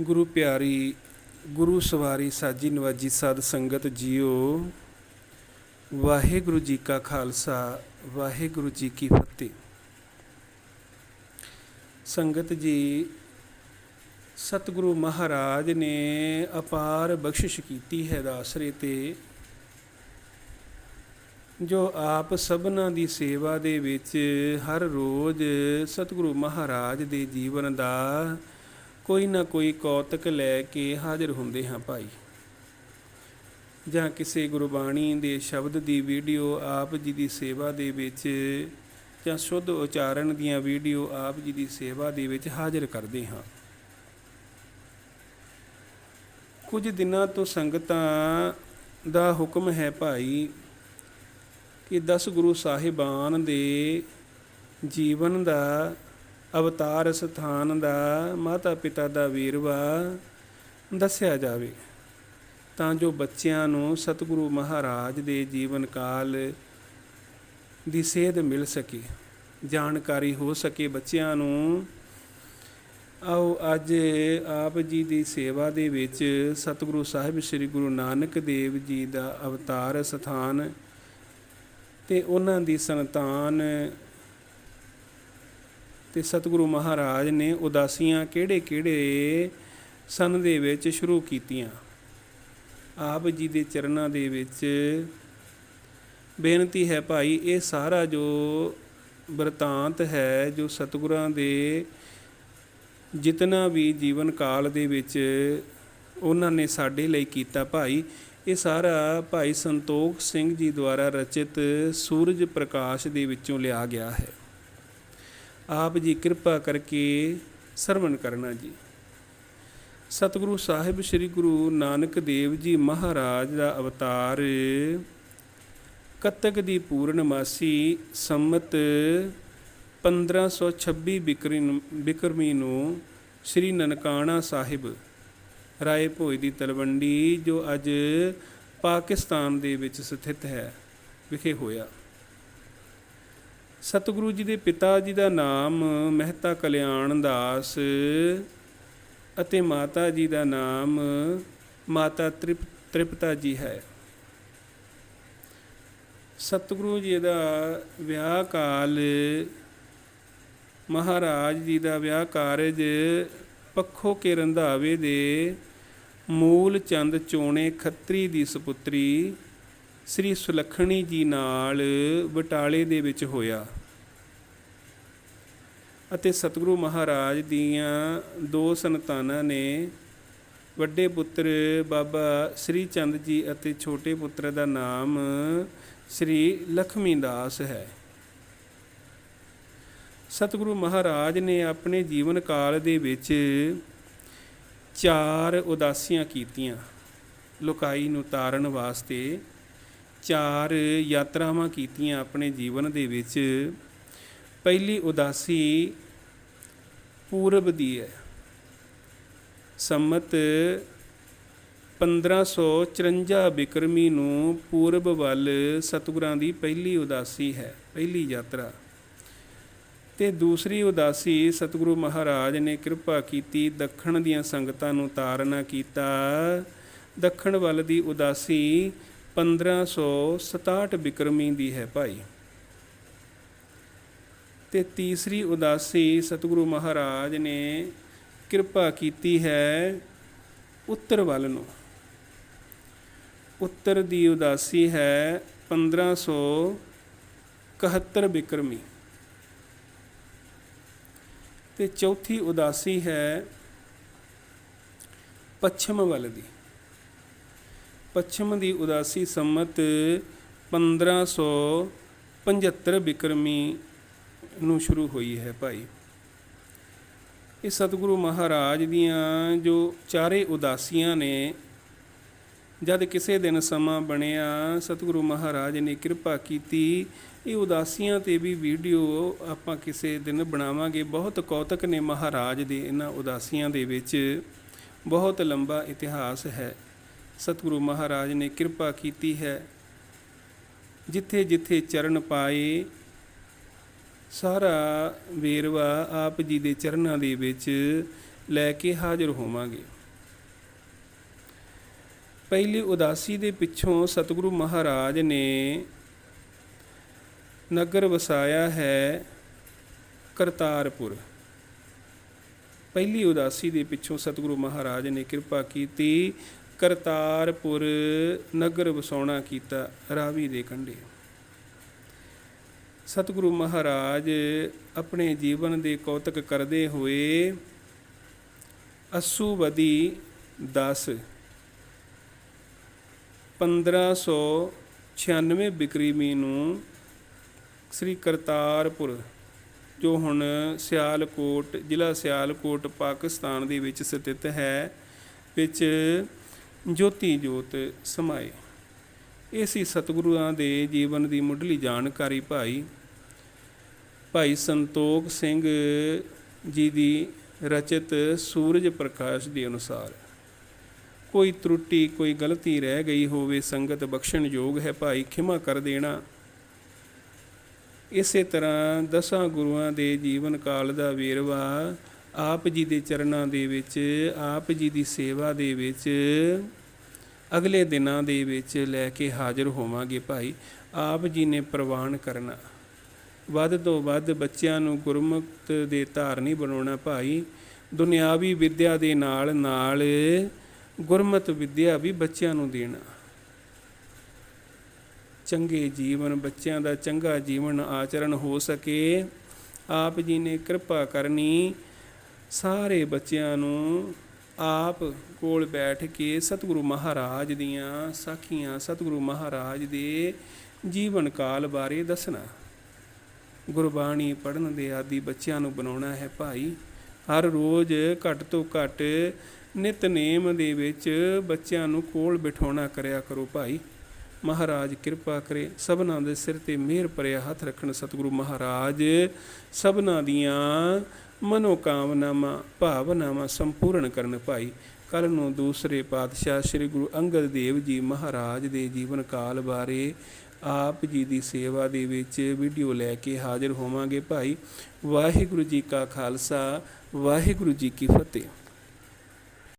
ਗੁਰੂ ਪਿਆਰੀ, ਗੁਰੂ ਸਵਾਰੀ ਸਾਜੀ ਨਵਾਜੀ ਸਾਧ ਸੰਗਤ ਜੀਓ। ਵਾਹਿਗੁਰੂ ਜੀ ਕਾ ਖਾਲਸਾ, ਵਾਹਿਗੁਰੂ ਜੀ ਕੀ ਫਤਿਹ। ਸੰਗਤ ਜੀ, ਸਤਿਗੁਰੂ ਮਹਾਰਾਜ ਨੇ ਅਪਾਰ ਬਖਸ਼ਿਸ਼ ਕੀਤੀ ਹੈ ਦਾਸਰੇ ਤੇ, ਜੋ ਆਪ ਸਭਨਾਂ ਦੀ ਸੇਵਾ ਦੇ ਵਿੱਚ ਹਰ ਰੋਜ਼ ਸਤਿਗੁਰੂ ਮਹਾਰਾਜ ਦੇ ਜੀਵਨ ਦਾ ਕੋਈ ਨਾ ਕੋਈ ਕੌਤਕ ਲੈ ਕੇ ਹਾਜ਼ਰ ਹੁੰਦੇ ਹਾਂ ਭਾਈ। ਜਾਂ ਕਿਸੇ ਗੁਰਬਾਣੀ ਦੇ ਸ਼ਬਦ ਦੀ ਵੀਡੀਓ ਆਪ ਜੀ ਦੀ ਸੇਵਾ ਦੇ ਵਿੱਚ ਜਾਂ ਸ਼ੁੱਧ ਉਚਾਰਨ ਦੀਆਂ ਵੀਡੀਓ ਆਪ ਜੀ ਦੀ ਸੇਵਾ ਦੇ ਵਿੱਚ ਹਾਜ਼ਰ ਕਰਦੇ ਹਾਂ। ਕੁਝ ਦਿਨਾਂ ਤੋਂ ਸੰਗਤਾਂ ਦਾ ਹੁਕਮ ਹੈ ਭਾਈ ਕਿ 10 ਗੁਰੂ ਸਾਹਿਬਾਨ ਦੇ ਜੀਵਨ ਦਾ ਅਵਤਾਰ ਸਥਾਨ ਦਾ ਮਾਤਾ ਪਿਤਾ ਦਾ ਵੀਰਵਾ ਦੱਸਿਆ ਜਾਵੇ, ਤਾਂ ਜੋ ਬੱਚਿਆਂ ਨੂੰ ਸਤਿਗੁਰੂ ਮਹਾਰਾਜ ਦੇ ਜੀਵਨ ਕਾਲ ਦੀ ਸੇਧ ਮਿਲ ਸਕੇ, ਜਾਣਕਾਰੀ ਹੋ ਸਕੇ ਬੱਚਿਆਂ ਨੂੰ। ਆਓ ਅੱਜ ਆਪ ਜੀ ਦੀ ਸੇਵਾ ਦੇ ਵਿੱਚ ਸਤਿਗੁਰੂ ਸਾਹਿਬ ਸ੍ਰੀ ਗੁਰੂ ਨਾਨਕ ਦੇਵ ਜੀ ਦਾ ਅਵਤਾਰ ਸਥਾਨ ਤੇ ਉਹਨਾਂ ਦੀ ਸੰਤਾਨ ਤੇ ਸਤਿਗੁਰੂ ਮਹਾਰਾਜ ਨੇ ਉਦਾਸੀਆਂ ਕਿਹੜੇ-ਕਿਹੜੇ ਸਨ ਦੇ ਵਿੱਚ ਸ਼ੁਰੂ ਕੀਤੀਆਂ। ਆਪ ਜੀ ਦੇ ਚਰਨਾਂ ਦੇ ਵਿੱਚ ਬੇਨਤੀ ਹੈ ਭਾਈ, ਇਹ ਸਾਰਾ ਜੋ ਵਰਤਾਂਤ ਹੈ, ਜੋ ਸਤਿਗੁਰਾਂ ਦੇ ਜਿਤਨਾ ਵੀ ਜੀਵਨ ਕਾਲ ਦੇ ਵਿੱਚ ਉਹਨਾਂ ਨੇ ਸਾਡੇ ਲਈ ਕੀਤਾ ਭਾਈ, ਇਹ ਸਾਰਾ ਭਾਈ ਸੰਤੋਖ ਸਿੰਘ ਜੀ ਦੁਆਰਾ ਰਚਿਤ ਸੂਰਜ ਪ੍ਰਕਾਸ਼ ਦੇ ਵਿੱਚੋਂ ਲਿਆ ਗਿਆ ਹੈ। ਆਪ ਜੀ ਕਿਰਪਾ ਕਰਕੇ ਸਰਵਣ ਕਰਨਾ ਜੀ। ਸਤਿਗੁਰੂ ਸਾਹਿਬ ਸ੍ਰੀ ਗੁਰੂ ਨਾਨਕ ਦੇਵ ਜੀ ਮਹਾਰਾਜ ਦਾ ਅਵਤਾਰ, ਕੱਤਕ ਦੀ ਪੂਰਨਮਾਸੀ ਸੰਮਤ 1526 ਬਿਕਰਮੀ ਨੂੰ ਸ੍ਰੀ ਨਨਕਾਣਾ ਸਾਹਿਬ ਰਾਏ ਭੋਜ ਦੀ ਤਲਵੰਡੀ ਜੋ ਅੱਜ ਪਾਕਿਸਤਾਨ ਦੇ ਵਿੱਚ ਸਥਿਤ ਹੈ, ਵਿਖੇ ਹੋਇਆ। ਸਤਿਗੁਰੂ ਜੀ ਦੇ ਪਿਤਾ ਜੀ ਦਾ ਨਾਮ ਮਹਿਤਾ ਕਲਿਆਣ ਦਾਸ ਅਤੇ ਮਾਤਾ ਜੀ ਦਾ ਨਾਮ ਮਾਤਾ ਤ੍ਰਿਪ, ਤ੍ਰਿਪਤਾ ਜੀ ਹੈ। ਸਤਿਗੁਰੂ ਜੀ ਦਾ ਵਿਆਹ ਕਾਲ ਮਹਾਰਾਜ ਜੀ ਦਾ ਵਿਆਹ ਕਾਰਜ ਪੱਖੋ ਕੇ ਰੰਧਾਵੇ ਦੇ ਮੂਲ ਚੰਦ ਚੋਣੇ ਖੱਤਰੀ ਦੀ ਸੁਪੁੱਤਰੀ ਸ੍ਰੀ ਸੁਲੱਖਣੀ ਜੀ ਨਾਲ ਬਟਾਲੇ ਦੇ ਵਿੱਚ ਹੋਇਆ ਅਤੇ ਸਤਿਗੁਰੂ ਮਹਾਰਾਜ ਦੀਆਂ ਦੋ ਸੰਤਾਨਾਂ ਨੇ ਵੱਡੇ ਪੁੱਤਰ ਬਾਬਾ ਸ੍ਰੀ ਚੰਦ ਜੀ ਅਤੇ ਛੋਟੇ ਪੁੱਤਰ ਦਾ ਨਾਮ ਸ੍ਰੀ ਲਖਮੀ ਦਾਸ ਹੈ। ਸਤਿਗੁਰੂ ਮਹਾਰਾਜ ਨੇ ਆਪਣੇ ਜੀਵਨ ਕਾਲ ਦੇ ਵਿੱਚ ਚਾਰ ਉਦਾਸੀਆਂ ਕੀਤੀਆਂ, ਲੋਕਾਈ ਨੂੰ ਤਾਰਨ ਵਾਸਤੇ। ਚਾਰ ਯਾਤਰਾਵਾਂ ਕੀਤੀਆਂ ਆਪਣੇ ਜੀਵਨ ਦੇ ਵਿੱਚ। ਪਹਿਲੀ ਉਦਾਸੀ ਪੂਰਬ ਦੀ ਹੈ। ਸੰਮਤ 1554 ਬਿਕਰਮੀ ਨੂੰ ਪੂਰਬ ਵੱਲ ਸਤਿਗੁਰਾਂ ਦੀ ਪਹਿਲੀ ਉਦਾਸੀ ਹੈ, ਪਹਿਲੀ ਯਾਤਰਾ। ਤੇ ਦੂਸਰੀ ਉਦਾਸੀ ਸਤਿਗੁਰੂ ਮਹਾਰਾਜ ਨੇ ਕਿਰਪਾ ਕੀਤੀ, ਦੱਖਣ ਦੀਆਂ ਸੰਗਤਾਂ ਨੂੰ ਤਾਰਨਾ ਕੀਤਾ। ਦੱਖਣ ਵੱਲ ਦੀ ਉਦਾਸੀ 1567 ਬਿਕਰਮੀ ਦੀ ਹੈ ਭਾਈ। ਤੇ ਤੀਸਰੀ ਉਦਾਸੀ ਸਤਿਗੁਰੂ ਮਹਾਰਾਜ ਨੇ ਕਿਰਪਾ ਕੀਤੀ ਹੈ ਉੱਤਰ ਵੱਲ ਨੂੰ। ਉੱਤਰ ਦੀ ਉਦਾਸੀ ਹੈ 1571 ਬਿਕਰਮੀ। ਤੇ ਚੌਥੀ ਉਦਾਸੀ ਹੈ ਪੱਛਮ ਵੱਲ ਦੀ। ਪੱਛਮ ਦੀ ਉਦਾਸੀ ਸੰਮਤ 1575 ਬਿਕਰਮੀ ਨੂੰ ਸ਼ੁਰੂ ਹੋਈ ਹੈ ਭਾਈ। ਇਹ ਸਤਿਗੁਰੂ ਮਹਾਰਾਜ ਦੀਆਂ ਜੋ ਚਾਰੇ ਉਦਾਸੀਆਂ ਨੇ, ਜਦ ਕਿਸੇ ਦਿਨ ਸਮਾਂ ਬਣਿਆ, ਸਤਿਗੁਰੂ ਮਹਾਰਾਜ ਨੇ ਕਿਰਪਾ ਕੀਤੀ। ਇਹ ਉਦਾਸੀਆਂ ਤੇ ਵੀ ਵੀਡੀਓ ਆਪਾਂ ਕਿਸੇ ਦਿਨ ਬਣਾਵਾਂਗੇ। ਬਹੁਤ ਕੌਤਕ ਨੇ ਮਹਾਰਾਜ ਦੇ ਇਹਨਾਂ ਉਦਾਸੀਆਂ ਦੇ ਵਿੱਚ। ਬਹੁਤ ਲੰਬਾ ਇਤਿਹਾਸ ਹੈ। ਸਤਿਗੁਰੂ ਮਹਾਰਾਜ ਨੇ ਕਿਰਪਾ ਕੀਤੀ ਹੈ। ਜਿੱਥੇ ਜਿੱਥੇ ਚਰਨ ਪਾਏ, ਸਾਰਾ ਵੇਰਵਾ ਆਪ ਜੀ ਦੇ ਚਰਨਾਂ ਦੇ ਵਿੱਚ ਲੈ ਕੇ ਹਾਜ਼ਰ ਹੋਵਾਂਗੇ। ਪਹਿਲੀ ਉਦਾਸੀ ਦੇ ਪਿੱਛੋਂ ਸਤਿਗੁਰੂ ਮਹਾਰਾਜ ਨੇ ਨਗਰ ਵਸਾਇਆ ਹੈ ਕਰਤਾਰਪੁਰ। ਪਹਿਲੀ ਉਦਾਸੀ ਦੇ ਪਿੱਛੋਂ ਸਤਿਗੁਰੂ ਮਹਾਰਾਜ ਨੇ ਕਿਰਪਾ ਕੀਤੀ ਕਰਤਾਰਪੁਰ ਨਗਰ ਵਸਾਉਣਾ ਕੀਤਾ ਰਾਵੀ ਦੇ ਕੰਢੇ। ਸਤਿਗੁਰੂ ਮਹਾਰਾਜ ਆਪਣੇ ਜੀਵਨ ਦੇ ਕੌਤਕ ਕਰਦੇ ਹੋਏ ਅਸੂਵਦੀ 10 1596 ਬਿਕਰੀਮੀ ਨੂੰ ਸ੍ਰੀ ਕਰਤਾਰਪੁਰ, ਜੋ ਹੁਣ ਸਿਆਲਕੋਟ, ਜ਼ਿਲ੍ਹਾ ਸਿਆਲਕੋਟ, ਪਾਕਿਸਤਾਨ ਦੇ ਵਿੱਚ ਸਥਿਤ ਹੈ, ਵਿੱਚ ਜੋਤੀ ਜੋਤ ਸਮਾਏ। ਇਹ ਸੀ ਸਤਿਗੁਰਾਂ ਦੇ ਜੀਵਨ ਦੀ ਮੁੱਢਲੀ ਜਾਣਕਾਰੀ ਭਾਈ ਭਾਈ ਸੰਤੋਖ ਸਿੰਘ ਜੀ ਦੀ ਰਚਿਤ ਸੂਰਜ ਪ੍ਰਕਾਸ਼ ਦੇ ਅਨੁਸਾਰ। ਕੋਈ ਤਰੁੱਟੀ, ਕੋਈ ਗਲਤੀ ਰਹਿ ਗਈ ਹੋਵੇ, ਸੰਗਤ ਬਖਸ਼ਣ ਯੋਗ ਹੈ ਭਾਈ, ਖਿਮਾ ਕਰ ਦੇਣਾ। ਇਸੇ ਤਰ੍ਹਾਂ ਦਸਾਂ ਗੁਰੂਆਂ ਦੇ ਜੀਵਨ ਕਾਲ ਦਾ ਵੇਰਵਾ ਆਪ ਜੀ ਦੇ ਚਰਨਾਂ ਦੇ ਵਿੱਚ, ਆਪ ਜੀ ਦੀ ਸੇਵਾ ਦੇ ਵਿੱਚ, ਅਗਲੇ ਦਿਨਾਂ ਦੇ ਵਿੱਚ ਲੈ ਕੇ ਹਾਜ਼ਰ ਹੋਵਾਂਗੇ ਭਾਈ। ਆਪ ਜੀ ਨੇ ਪ੍ਰਵਾਨ ਕਰਨਾ। ਵੱਧ ਤੋਂ ਵੱਧ ਬੱਚਿਆਂ ਨੂੰ ਗੁਰਮੁਖਤ ਦੇ ਧਾਰਨੀ ਬਣਾਉਣਾ ਭਾਈ। ਦੁਨਿਆਵੀ ਵਿੱਦਿਆ ਦੇ ਨਾਲ ਨਾਲ ਗੁਰਮਤ ਵਿੱਦਿਆ ਵੀ ਬੱਚਿਆਂ ਨੂੰ ਦੇਣਾ। ਚੰਗੇ ਜੀਵਨ, ਬੱਚਿਆਂ ਦਾ ਚੰਗਾ ਜੀਵਨ ਆਚਰਣ ਹੋ ਸਕੇ। ਆਪ ਜੀ ਨੇ ਕਿਰਪਾ ਕਰਨੀ ਸਾਰੇ ਬੱਚਿਆਂ ਨੂੰ ਆਪ ਕੋਲ ਬੈਠ ਕੇ ਸਤਿਗੁਰੂ ਮਹਾਰਾਜ ਦੀਆਂ ਸਾਖੀਆਂ ਸਤਿਗੁਰੂ ਮਹਾਰਾਜ ਦੇ ਜੀਵਨ ਕਾਲ ਬਾਰੇ ਦੱਸਣਾ। ਗੁਰਬਾਣੀ ਪੜਨ ਦੇ ਆਦੀ ਬੱਚਿਆਂ ਨੂੰ ਬਣਾਉਣਾ ਹੈ ਭਾਈ। ਹਰ ਰੋਜ਼ ਘੱਟ ਤੋਂ ਘੱਟ ਨਿਤਨੇਮ ਦੇ ਵਿੱਚ ਬੱਚਿਆਂ ਨੂੰ ਕੋਲ ਬਿਠਾਉਣਾ ਕਰਿਆ ਕਰੋ ਭਾਈ। ਮਹਾਰਾਜ ਕਿਰਪਾ ਕਰੇ ਸਭਨਾਂ ਦੇ ਸਿਰ ਤੇ ਮਿਹਰ ਭਰਿਆ ਹੱਥ ਰੱਖਣ ਸਤਿਗੁਰੂ ਮਹਾਰਾਜ। ਸਭਨਾਂ ਦੀਆਂ ਮਨੋਕਾਮਨਾਵਾਂ, ਭਾਵਨਾਵਾਂ ਸੰਪੂਰਨ ਕਰਨ ਭਾਈ। ਕੱਲ ਨੂੰ ਦੂਸਰੇ ਪਾਤਸ਼ਾਹ ਸ੍ਰੀ ਗੁਰੂ ਅੰਗਦ ਦੇਵ ਜੀ ਮਹਾਰਾਜ ਦੇ ਜੀਵਨ ਕਾਲ ਬਾਰੇ ਆਪ ਜੀ ਦੀ ਸੇਵਾ ਦੇ ਵਿੱਚ ਵੀਡੀਓ ਲੈ ਕੇ ਹਾਜ਼ਰ ਹੋਵਾਂਗੇ ਭਾਈ। ਵਾਹਿਗੁਰੂ ਜੀ ਕਾ ਖਾਲਸਾ, ਵਾਹਿਗੁਰੂ ਜੀ ਕੀ ਫਤਿਹ।